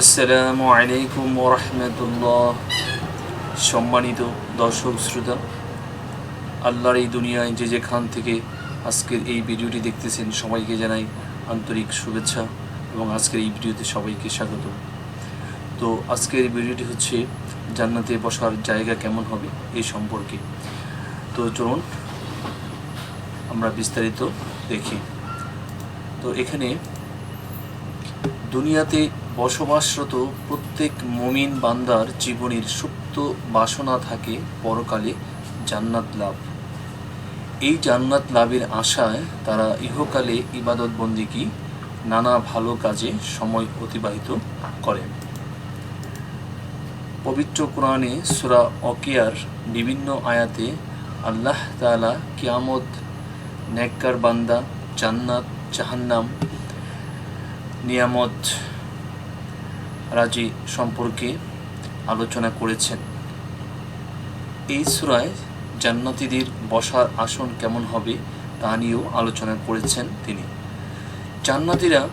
আসসালামু আলাইকুম ওরহমতুল্লাহ সম্মানিত দর্শক, শ্রোতা, আল্লাহর এই দুনিয়ায় যে যেখান থেকে আজকের এই ভিডিওটি দেখতেছেন, সবাইকে জানাই আন্তরিক শুভেচ্ছা এবং আজকের এই ভিডিওতে সবাইকে স্বাগত। তো আজকের এই ভিডিওটি হচ্ছে, জান্নাতে বসার জায়গা কেমন হবে এই সম্পর্কে। তো চলুন, আমরা বিস্তারিত দেখি। তো এখানে দুনিয়াতে বসবাসরত প্রত্যেক মমিন বান্দার জীবনের সুপ্ত বাসনা থাকে পরকালে জান্নাত লাভ। এই জান্নাত লাভের আশায় তারা ইহকালে ইবাদত বন্দিকি নানা ভালো কাজে সময় অতিবাহিত করেন পবিত্র কোরআনে সুরা অকিয়ার বিভিন্ন আয়াতে আল্লাহ তাআলা কিয়ামত, নেককার বান্দা, জান্নাত, জাহান্নাম নিয়ামত রাজি সম্পর্কে আলোচনা করেছেন। এই সুরায় জান্নাতীদের বসার আসন কেমন হবে তা নিয়েও আলোচনা করেছেন তিনি। জান্নাতীরা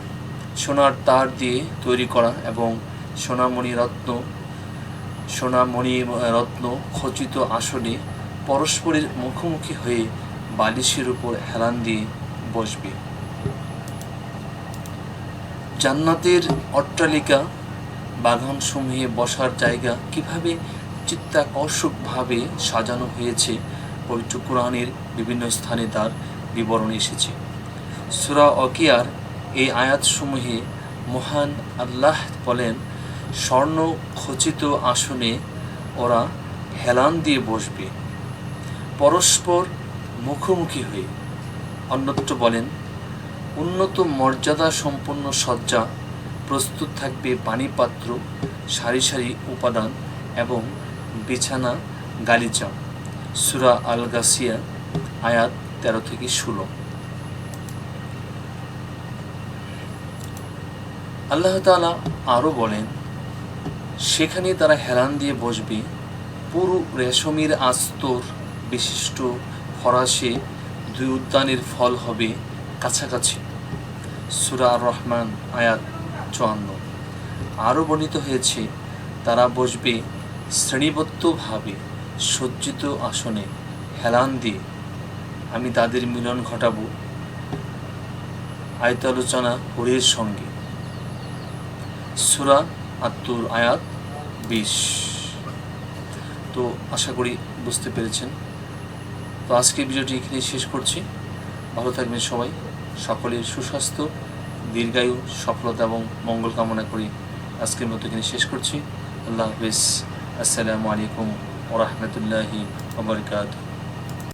সোনার তার দিয়ে তৈরি করা এবং সোনামণি রত্ন সোনামণি রত্ন খচিত আসনে পরস্পরের মুখোমুখি হয়ে বালিশের উপর হেলান দিয়ে বসবে। জান্নাতের অট্টালিকা বাগানসমূহে বসার জায়গা কীভাবে চিত্তাকর্ষকভাবে সাজানো হয়েছে পবিত্র কোরআনের বিভিন্ন স্থানে তার বিবরণ এসেছে। সুরা অকিয়ার এই আয়াতসমূহে মহান আল্লাহ বলেন, স্বর্ণ খচিত আসনে ওরা হেলান দিয়ে বসবে, পরস্পর মুখোমুখি হয়ে। অন্যত্র বলেন উন্নত মর্যাদা সম্পন্ন সজ্জা প্রস্তুত থাকবে পানিপাত্র, সারি সারি উপাদান এবং বিছানা, গালিচা। সুরা আল গাসিয়া আয়াত তেরো থেকে ষোলো। আল্লাহ তালা আরও বলেন, সেখানে তারা হেলান দিয়ে বসবে। পুরো রেশমের আস্তর বিশিষ্ট ফরাসে দুই উদ্যানের ফল হবে। কাছাকাছি। সুরা রহমান, আয়াত চুয়ান্ন। আরও বর্ণিত হয়েছে, তারা বসবে শ্রেণীবদ্ধভাবে সজ্জিত আসনে, হেলান দিয়ে। আমি তাদের মিলন ঘটাবো, আয়তালোচনা হরির সঙ্গে। সুরা আত্মুর আয়াত বিশ। তো আশা করি বুঝতে পেরেছেন। তো আজকে ভিডিওটি এখানে শেষ করছি। ভালো থাকবেন সবাই। সকলের সুস্বাস্থ্য, দীর্ঘায়ু, সফলতা এবং মঙ্গল কামনা করি। আজকের মতো এখানে শেষ করছি। আল্লাহ হাফিজ। আসসালামু আলাইকুম ওরহমতুল্লাহি ওবরকাতুহ